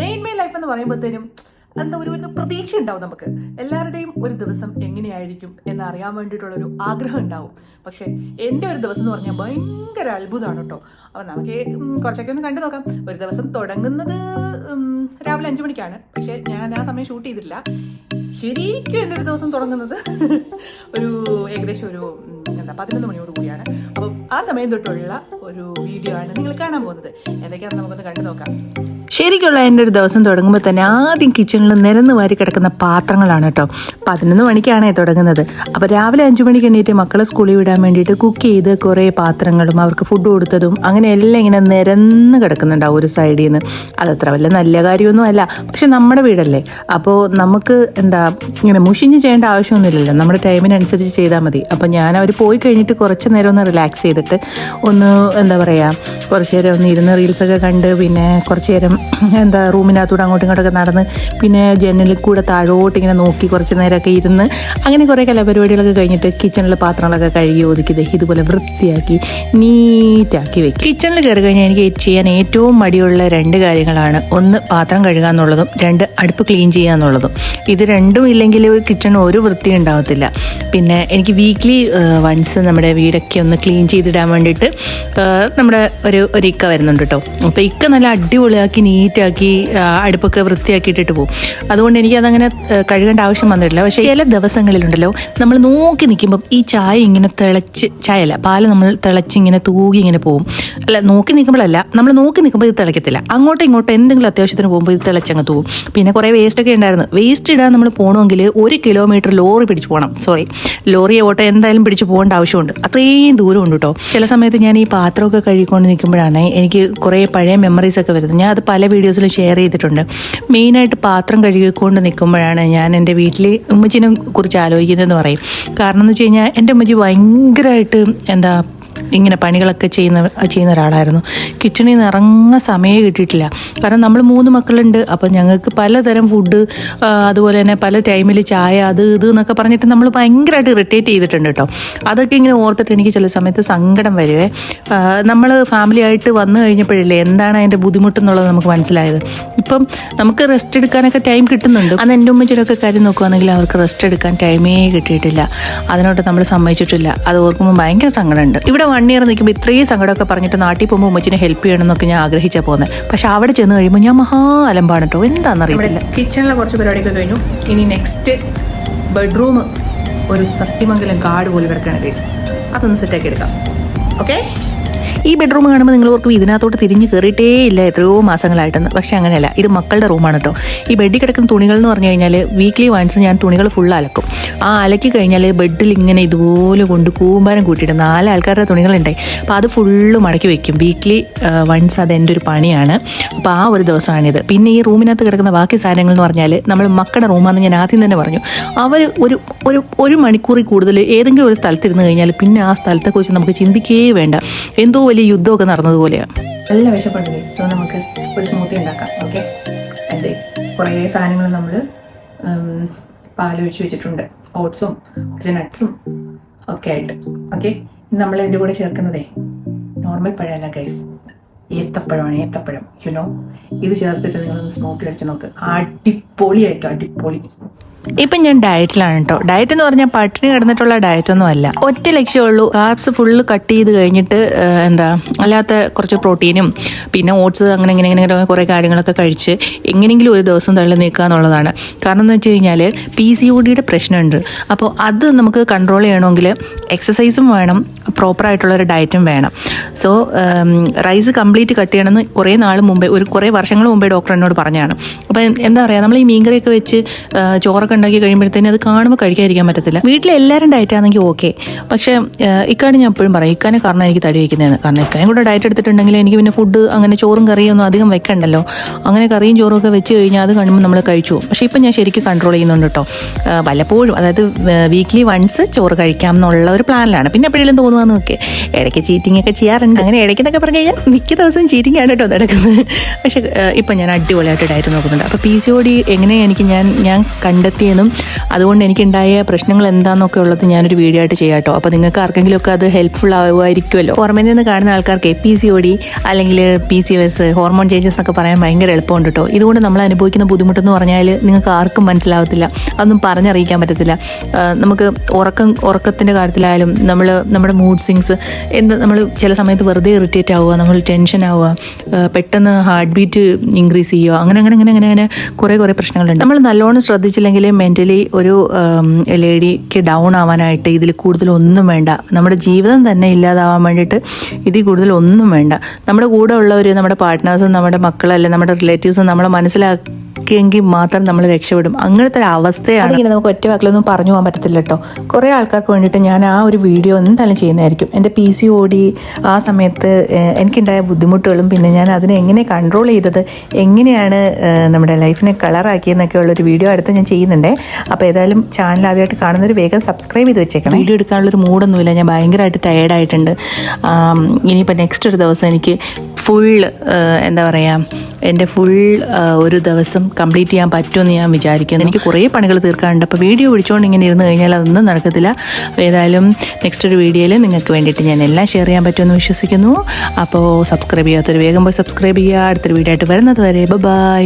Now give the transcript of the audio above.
Day in my life എന്ന് പറയുമ്പോഴത്തേനും എന്താ ഒരു ഒരു പ്രതീക്ഷ ഉണ്ടാവും നമുക്ക്. എല്ലാവരുടെയും ഒരു ദിവസം എങ്ങനെയായിരിക്കും എന്ന് അറിയാൻ വേണ്ടിയിട്ടുള്ളൊരു ആഗ്രഹം ഉണ്ടാവും പക്ഷേ എന്റെ ഒരു ദിവസം എന്ന് പറഞ്ഞാൽ ഭയങ്കര അത്ഭുതമാണ് കേട്ടോ. അപ്പം നമുക്ക് കുറച്ചൊക്കെ ഒന്ന് കണ്ടു നോക്കാം. ഒരു ദിവസം തുടങ്ങുന്നത് രാവിലെ അഞ്ച് മണിക്കാണ്. പക്ഷേ ഞാൻ ആ സമയം ഷൂട്ട് ചെയ്തിട്ടില്ല. ശരിക്കും എന്റെ ഒരു ദിവസം തുടങ്ങുന്നത് ഒരു ഏകദേശം ഒരു എന്താ പതിനൊന്ന് മണിയോട് കൂടിയാണ്. അപ്പം ആ സമയം തൊട്ടുള്ള ഒരു വീഡിയോ ആണ് നിങ്ങൾ കാണാൻ പോകുന്നത്. എന്തൊക്കെയാണെന്ന് നമുക്കൊന്ന് കണ്ടു നോക്കാം. ശരിക്കുള്ള എന്റെ ഒരു ദിവസം തുടങ്ങുമ്പോൾ തന്നെ ആദ്യം കിച്ചണിൽ നിരന്ന് വാരി കിടക്കുന്ന പാത്രങ്ങളാണ് കേട്ടോ. പതിനൊന്ന് മണിക്കാണ് തുടങ്ങുന്നത്. അപ്പോൾ രാവിലെ അഞ്ച് മണിക്ക് എണീറ്റ് മക്കളെ സ്കൂളിൽ വിടാൻ വേണ്ടിയിട്ട് കുക്ക് ചെയ്ത് കുറേ പാത്രങ്ങളും അവർക്ക് ഫുഡ് കൊടുത്തതും അങ്ങനെ എല്ലാം ഇങ്ങനെ നിരന്ന് കിടക്കുന്നുണ്ടാവും ഒരു സൈഡിൽ നിന്ന് അതത്ര വലിയ നല്ല കാര്യമൊന്നും അല്ല. പക്ഷെ നമ്മുടെ വീടല്ലേ. അപ്പോൾ നമുക്ക് എന്താ ഇങ്ങനെ മുഷിഞ്ഞ് ചെയ്യേണ്ട ആവശ്യമൊന്നുമില്ലല്ലോ. നമ്മുടെ ടൈമിനനുസരിച്ച് ചെയ്താൽ മതി. അപ്പോൾ ഞാൻ അവർ പോയി കഴിഞ്ഞിട്ട് കുറച്ച് നേരം ഒന്ന് റിലാക്സ് ചെയ്തിട്ട് ഒന്ന് എന്താ പറയുക കുറച്ച് നേരം ഒന്ന് ഇരുന്ന് റീൽസൊക്കെ കണ്ട് പിന്നെ കുറച്ച് നേരം എന്താ റൂമിനകത്തൂടെ അങ്ങോട്ടും ഇങ്ങോട്ടൊക്കെ നടന്ന് പിന്നെ ജനലിൽ കൂടെ താഴോട്ട് ഇങ്ങനെ നോക്കി കുറച്ച് നേരമൊക്കെ ഇരുന്ന് അങ്ങനെ കുറേ കലാപരിപാടികളൊക്കെ കഴിഞ്ഞിട്ട് കിച്ചണിലെ പാത്രങ്ങളൊക്കെ കഴുകി ഒതുക്കി ദേ ഇതുപോലെ വൃത്തിയാക്കി നീറ്റാക്കി വെക്കും. കിച്ചണിൽ കയറി കഴിഞ്ഞാൽ എനിക്ക് ചെയ്യാൻ ഏറ്റവും മടിയുള്ള രണ്ട് കാര്യങ്ങളാണ്. ഒന്ന് പാത്രം കഴുകുക എന്നുള്ളതും രണ്ട് അടുപ്പ് ക്ലീൻ ചെയ്യുക എന്നുള്ളതും. ഇത് രണ്ടും ഇല്ലെങ്കിൽ കിച്ചൺ ഒരു വൃത്തി ഉണ്ടാവത്തില്ല. പിന്നെ എനിക്ക് വീക്ക്ലി വൺസ് നമ്മുടെ വീടൊക്കെ ഒന്ന് ക്ലീൻ ചെയ്തിടാൻ വേണ്ടിയിട്ട് നമ്മുടെ ഒരു ഒരു ഇക്ക വരുന്നുണ്ട് കേട്ടോ. അപ്പോൾ ഇക്ക നല്ല അടിപൊളിയാക്കി നീറ്റാക്കി അടുപ്പൊക്കെ വൃത്തിയാക്കിയിട്ടിട്ട് പോകും അതുകൊണ്ട് എനിക്കതങ്ങനെ കഴുകേണ്ട ആവശ്യം വന്നിട്ടില്ല. പക്ഷേ ചില ദിവസങ്ങളിലുണ്ടല്ലോ നമ്മൾ നോക്കി നിൽക്കുമ്പം ഈ ചായ ഇങ്ങനെ തിളച്ച് ചായ അല്ല പാൽ നമ്മൾ തിളച്ച് ഇങ്ങനെ തൂകി ഇങ്ങനെ പോകും അല്ല നോക്കി നിൽക്കുമ്പോഴല്ല നമ്മൾ നോക്കി നിൽക്കുമ്പോൾ ഇത് തിളക്കത്തില്ല. അങ്ങോട്ടും ഇങ്ങോട്ടും എന്തെങ്കിലും അത്യാവശ്യത്തിന് പോകുമ്പോൾ ഇത് തിളച്ചങ്ങ് തൂകും പിന്നെ കുറേ വേസ്റ്റൊക്കെ ഉണ്ടായിരുന്നു. വേസ്റ്റ് ഇടാൻ നമ്മൾ പോകണമെങ്കിൽ ഒരു കിലോമീറ്റർ ലോറി പിടിച്ച് പോകണം സോറി ലോറിയെ ഓട്ടോ എന്തായാലും പിടിച്ച് പോകേണ്ട ആവശ്യമുണ്ട്. അത്രയും ഉണ്ട് കേട്ടോ ചില സമയത്ത് ഞാൻ ഈ പാത്രമൊക്കെ കഴുകിക്കൊണ്ട് നിൽക്കുമ്പോഴാണ് എനിക്ക് കുറേ പഴയ മെമ്മറീസൊക്കെ വരുന്നത്. ഞാൻ അത് പല വീഡിയോസിലും ഷെയർ ചെയ്തിട്ടുണ്ട്. മെയിനായിട്ട് പാത്രം കഴുകിക്കൊണ്ട് നിൽക്കുമ്പോഴാണ് ഞാൻ എന്റെ വീട്ടിൽ ഉമ്മച്ചിനെ കുറിച്ച് ആലോചിക്കുന്നതെന്ന് പറയും. കാരണം എന്ന് വെച്ച് കഴിഞ്ഞാൽ എന്റെ ഉമ്മച്ചി ഭയങ്കരമായിട്ട് എന്താ ഇങ്ങനെ പണികളൊക്കെ ചെയ്യുന്ന ചെയ്യുന്ന ഒരാളായിരുന്നു. കിച്ചണിൽ നിന്ന് ഇറങ്ങാൻ സമയം കിട്ടിയിട്ടില്ല. കാരണം നമ്മൾ മൂന്ന് മക്കളുണ്ട്. അപ്പം ഞങ്ങൾക്ക് പലതരം ഫുഡ് അതുപോലെ തന്നെ പല ടൈമിൽ ചായ അത് ഇത് എന്നൊക്കെ പറഞ്ഞിട്ട് നമ്മൾ ഭയങ്കരമായിട്ട് ഇറിറ്റേറ്റ് ചെയ്തിട്ടുണ്ട് കേട്ടോ. അതൊക്കെ ഇങ്ങനെ ഓർത്തിട്ട് എനിക്ക് ചില സമയത്ത് സങ്കടം വരുവേ. നമ്മൾ ഫാമിലി ആയിട്ട് വന്നു കഴിഞ്ഞപ്പോഴല്ലേ എന്താണ് അതിന്റെ ബുദ്ധിമുട്ടെന്നുള്ളത് നമുക്ക് മനസ്സിലായത്. ഇപ്പം നമുക്ക് റെസ്റ്റ് എടുക്കാനൊക്കെ ടൈം കിട്ടുന്നുണ്ട്. അന്ന് എന്റെ ഉമ്മച്ചിയുടെ ഒക്കെ കാര്യം നോക്കുവാണെങ്കിൽ അവർക്ക് റെസ്റ്റ് എടുക്കാൻ ടൈമേ കിട്ടിയിട്ടില്ല. അതിനോട്ട് നമ്മൾ സമ്മതിച്ചിട്ടില്ല. അത് ഓർക്കുമ്പോൾ ഭയങ്കര സങ്കടമുണ്ട്. ഇവിടെ വൺ ഇയർ നിൽക്കുമ്പോൾ ഇത്രയും സങ്കടമൊക്കെ പറഞ്ഞിട്ട് നാട്ടിൽ പോകുമ്പോൾ ഉമ്മച്ചിനെ ഹെൽപ്പ് ചെയ്യണമെന്നൊക്കെ ഞാൻ ആഗ്രഹിച്ചാൽ പോകുന്നത് പക്ഷെ അവിടെ ചെന്ന് കഴിയുമ്പോൾ ഞാൻ മഹാ അലമ്പാണ് കേട്ടോ എന്താണെന്നറിയില്ല കിച്ചണിലെ കുറച്ച് പരിപാടിയൊക്കെ കഴിഞ്ഞു. ഇനി നെക്സ്റ്റ് ബെഡ്റൂം ഒരു സത്യമംഗലം കാട് പോലെ കിടക്കുകയാണ് അതൊന്ന് സെറ്റാക്കി എടുക്കാം. ഓക്കെ ഈ ബെഡ്റൂം കാണുമ്പോൾ നിങ്ങൾ ഓർക്കും ഇതിനകത്തോട്ട് തിരിഞ്ഞ് കയറിയിട്ടേ ഇല്ല. എത്രയോ മാസങ്ങളായിട്ടെന്ന്. പക്ഷേ അങ്ങനെയല്ല. ഇത് മക്കളുടെ റൂമാണ് കേട്ടോ ഈ ബെഡിൽ കിടക്കുന്ന തുണികൾ എന്ന് പറഞ്ഞു കഴിഞ്ഞാൽ വീക്ക്ലി വൺസ് ഞാൻ തുണികൾ ഫുൾ അലക്കും. ആ അലക്കി കഴിഞ്ഞാൽ ബെഡിൽ ഇങ്ങനെ ഇതുപോലെ കൊണ്ട് കൂമ്പാരം കൂട്ടിയിട്ട് നാല് ആൾക്കാരുടെ തുണികളുണ്ടായി. അപ്പോൾ അത് ഫുള്ള് മടക്കി വെക്കും. വീക്ക്ലി വൺസ് അത് എന്റെ ഒരു പണിയാണ്. അപ്പോൾ ആ ഒരു ദിവസമാണിത്. പിന്നെ ഈ റൂമിനകത്ത് കിടക്കുന്ന ബാക്കി സാധനങ്ങൾ എന്ന് പറഞ്ഞാൽ നമ്മൾ മക്കളുടെ റൂമാണെന്ന് ഞാൻ ആദ്യം തന്നെ പറഞ്ഞു. അവർ ഒരു ഒരു ഒരു മണിക്കൂറിൽ കൂടുതൽ ഏതെങ്കിലും ഒരു സ്ഥലത്തിരുന്ന് കഴിഞ്ഞാൽ പിന്നെ ആ സ്ഥലത്തെക്കുറിച്ച് നമുക്ക് ചിന്തിക്കേ വേണ്ട. എന്തോ വലിയ യുദ്ധമൊക്കെ നടന്നതുപോലെയാണ് നല്ല വിശപ്പുണ്ടെങ്കിൽ സോ നമുക്ക് ഒരു സ്മൂത്തി ഉണ്ടാക്കാം ഓക്കെ അതെ കുറേ സാധനങ്ങൾ നമ്മൾ പാലൊഴിച്ച് വെച്ചിട്ടുണ്ട്. ഓട്സും കുറച്ച് നട്ട്സും ഒക്കെ ആയിട്ട് ഓക്കെ നമ്മൾ എന്റെ കൂടെ ചേർക്കുന്നതേ നോർമൽ പഴമല്ല ഗൈസ് ഏത്തപ്പഴമാണ് ഏത്തപ്പഴം യുനോ ഇത് ചേർത്തിട്ട് നിങ്ങളൊന്ന് സ്മൂത്തി അടിച്ച് നോക്ക്. അടിപൊളിയായിട്ടും അടിപൊളി. ഇപ്പം ഞാൻ ഡയറ്റിലാണ് കേട്ടോ ഡയറ്റ് എന്ന് പറഞ്ഞാൽ പട്ടിണി കിടന്നിട്ടുള്ള ഡയറ്റ് ഒന്നും അല്ല. ഒറ്റ ലക്ഷ്യമുള്ളൂ കാർബ്സ് ഫുള്ള് കട്ട് ചെയ്ത് കഴിഞ്ഞിട്ട് എന്താ അല്ലാത്ത കുറച്ച് പ്രോട്ടീനും പിന്നെ ഓട്സ് അങ്ങനെ ഇങ്ങനെ ഇങ്ങനെ കുറേ കാര്യങ്ങളൊക്കെ കഴിച്ച് എങ്ങനെയെങ്കിലും ഒരു ദിവസം തള്ളി നീക്കുക എന്നുള്ളതാണ്. കാരണം എന്ന് വെച്ച് കഴിഞ്ഞാൽ പി സി ഒ ഡിയുടെ പ്രശ്നമുണ്ട്. അപ്പോൾ അത് നമുക്ക് കൺട്രോൾ ചെയ്യണമെങ്കിൽ എക്സസൈസും വേണം പ്രോപ്പറായിട്ടുള്ള ഒരു ഡയറ്റും വേണം. സോ റൈസ് കംപ്ലീറ്റ് കട്ട് ചെയ്യണമെന്ന് കുറേ നാൾ മുമ്പേ ഒരു കുറേ വർഷങ്ങൾ മുമ്പേ ഡോക്ടർ എന്നോട് പറഞ്ഞാണ് അപ്പോൾ എന്താ പറയുക നമ്മൾ ഈ മീൻകറിയൊക്കെ വെച്ച് ചോറൊക്കെ ഉണ്ടാക്കി കഴിയുമ്പോഴത്തേനും അത് കാണുമ്പോൾ കഴിക്കാതിരിക്കാൻ പറ്റത്തില്ല. വീട്ടിൽ എല്ലാവരും ഡയറ്റ് ആണെങ്കിൽ ഓക്കെ പക്ഷേ ഇക്കാണ് ഞാൻ എപ്പോഴും പറയും ഇക്കാനെ കാരണം എനിക്ക് തടി വയ്ക്കുന്നതെന്ന് കാരണം ഇക്കാനും കൂടെ ഡയറ്റ് എടുത്തിട്ടുണ്ടെങ്കിൽ എനിക്ക് പിന്നെ ഫുഡ് അങ്ങനെ ചോറും കറിയും ഒന്നും അധികം വെക്കണ്ടല്ലോ. അങ്ങനെ കറിയും ചോറും ഒക്കെ വെച്ച് കഴിഞ്ഞാൽ അത് കാണുമ്പോൾ നമ്മൾ കഴിച്ചു പോകും. പക്ഷേ ഇപ്പം ഞാൻ ശരിക്കും കൺട്രോൾ ചെയ്യുന്നുണ്ട് കേട്ടോ. വല്ലപ്പോഴും അതായത് വീക്ക്ലി വൺസ് ചോറ് കഴിക്കാം എന്നുള്ള ഒരു പ്ലാനിലാണ് പിന്നെ എപ്പോഴെങ്കിലും തോന്നുക നോക്കെ ഇടയ്ക്ക് ചീറ്റിംഗ് ഒക്കെ ചെയ്യാറുണ്ട്. അങ്ങനെ ഇടയ്ക്ക് എന്നൊക്കെ പറഞ്ഞു കഴിഞ്ഞാൽ മിക്ക ദിവസം ചീറ്റിംഗ് ആണ് കേട്ടോ നടക്കുന്നത്. പക്ഷെ ഇപ്പം ഞാൻ അടിപൊളിയായിട്ട് ഡയറ്റ് നോക്കുന്നുണ്ട്. അപ്പോൾ പി സി ഒ ഡി എങ്ങനെ എനിക്ക് ഞാൻ ഞാൻ കണ്ടെത്തിയെന്നും അതുകൊണ്ട് എനിക്കുണ്ടായ പ്രശ്നങ്ങൾ എന്താണെന്നൊക്കെ ഉള്ളത് ഞാനൊരു വീഡിയോ ആയിട്ട് ചെയ്യാം അപ്പോൾ നിങ്ങൾക്ക് ആർക്കെങ്കിലുമൊക്കെ അത് ഹെൽപ്ഫുൾ ആവുമായിരിക്കുമല്ലോ. പുറമേ നിന്ന് കാണുന്ന ആൾക്കാർക്ക് പി സി ഒ ഡി അല്ലെങ്കിൽ P C S hormone changes എന്നൊക്കെ പറയാൻ ഭയങ്കര എളുപ്പമുണ്ട് കേട്ടോ. ഇതുകൊണ്ട് നമ്മൾ അനുഭവിക്കുന്ന ബുദ്ധിമുട്ടെന്ന് പറഞ്ഞാൽ നിങ്ങൾക്ക് ആർക്കും മനസ്സിലാവത്തില്ല. അതൊന്നും പറഞ്ഞറിയിക്കാൻ പറ്റത്തില്ല. നമുക്ക് ഉറക്കം ഉറക്കത്തിന്റെ കാര്യത്തിലായാലും നമ്മൾ നമ്മുടെ മൂഡ് സ്വിങ്സ് എന്ത് നമ്മൾ ചില സമയത്ത് വെറുതെ ഇറിറ്റേറ്റ് ആവുക നമ്മൾ ടെൻഷൻ ആവുക പെട്ടെന്ന് ഹാർട്ട് ബീറ്റ് ഇൻക്രീസ് ചെയ്യുക അങ്ങനെ അങ്ങനെ അങ്ങനെ അങ്ങനെ അങ്ങനെ കുറേ കുറേ പ്രശ്നങ്ങളുണ്ട്. നമ്മൾ നല്ലോണം ശ്രദ്ധിച്ചില്ലെങ്കിൽ മെന്റലി ഒരു ലേഡിക്ക് ഡൗൺ ആവാനായിട്ട് ഇതിൽ കൂടുതലൊന്നും വേണ്ട. നമ്മുടെ ജീവിതം തന്നെ ഇല്ലാതാവാൻ വേണ്ടിയിട്ട് ഇതിൽ കൂടുതലൊന്നും വേണ്ട. നമ്മുടെ കൂടെ ഉള്ളവർ നമ്മുടെ പാർട്ട്നേഴ്സും നമ്മുടെ മക്കളല്ല നമ്മുടെ റിലേറ്റീവ്സും നമ്മളെ മനസ്സിലാക്കിയെങ്കിൽ മാത്രം നമ്മൾ രക്ഷപ്പെടും. അങ്ങനത്തെ ഒരു അവസ്ഥയാണ് ഇങ്ങനെ നമുക്ക് ഒറ്റ വാക്കിലൊന്നും പറഞ്ഞു പോകാൻ പറ്റത്തില്ല കേട്ടോ. കുറേ ആൾക്കാർക്ക് വേണ്ടിയിട്ട് ഞാൻ ആ ഒരു വീഡിയോ എന്തായാലും ചെയ്യുന്നതായിരിക്കും. എന്റെ പി സി ഓടി ആ സമയത്ത് എനിക്കുണ്ടായ ബുദ്ധിമുട്ടുകളും പിന്നെ ഞാൻ അതിനെ എങ്ങനെ കൺട്രോൾ ചെയ്തത് എങ്ങനെയാണ് നമ്മുടെ ലൈഫിനെ കളറാക്കിയെന്നൊക്കെ ഉള്ളൊരു വീഡിയോ അടുത്ത് ഞാൻ ചെയ്യുന്നുണ്ട്. അപ്പോൾ ഏതായാലും ചാനൽ ആദ്യമായിട്ട് കാണുന്നവർ വേഗം സബ്സ്ക്രൈബ് ചെയ്ത് വെച്ചേക്കണം. വീഡിയോ എടുക്കാനുള്ളൊരു മൂഡൊന്നുമില്ല ഞാൻ ഭയങ്കരമായിട്ട് ടയേർഡായിട്ടുണ്ട് ഇനിയിപ്പോൾ നെക്സ്റ്റ് ഒരു ദിവസം എനിക്ക് ഫുൾ എന്താ പറയുക എന്റെ ഫുൾ ഒരു ദിവസം കംപ്ലീറ്റ് ചെയ്യാൻ പറ്റുമെന്ന് ഞാൻ വിചാരിക്കുന്നു. എനിക്ക് കുറേ പണികൾ തീർക്കാനുണ്ട്. അപ്പോൾ വീഡിയോ പിടിച്ചുകൊണ്ട് ഇങ്ങനെ ഇരുന്ന് കഴിഞ്ഞാൽ അതൊന്നും നടക്കത്തില്ല. ഏതായാലും നെക്സ്റ്റ് ഒരു വീഡിയോയിൽ നിങ്ങൾക്ക് വേണ്ടിയിട്ട് ഞാൻ എല്ലാം ഷെയർ ചെയ്യാൻ പറ്റുമെന്ന് വിശ്വസിക്കുന്നു. അപ്പോൾ സബ്സ്ക്രൈബ് ചെയ്യാത്തൊരു വേഗം പോയി സബ്സ്ക്രൈബ് ചെയ്യുക. അടുത്തൊരു വീഡിയോ ആയിട്ട് വരുന്നത് വരെ ബൈ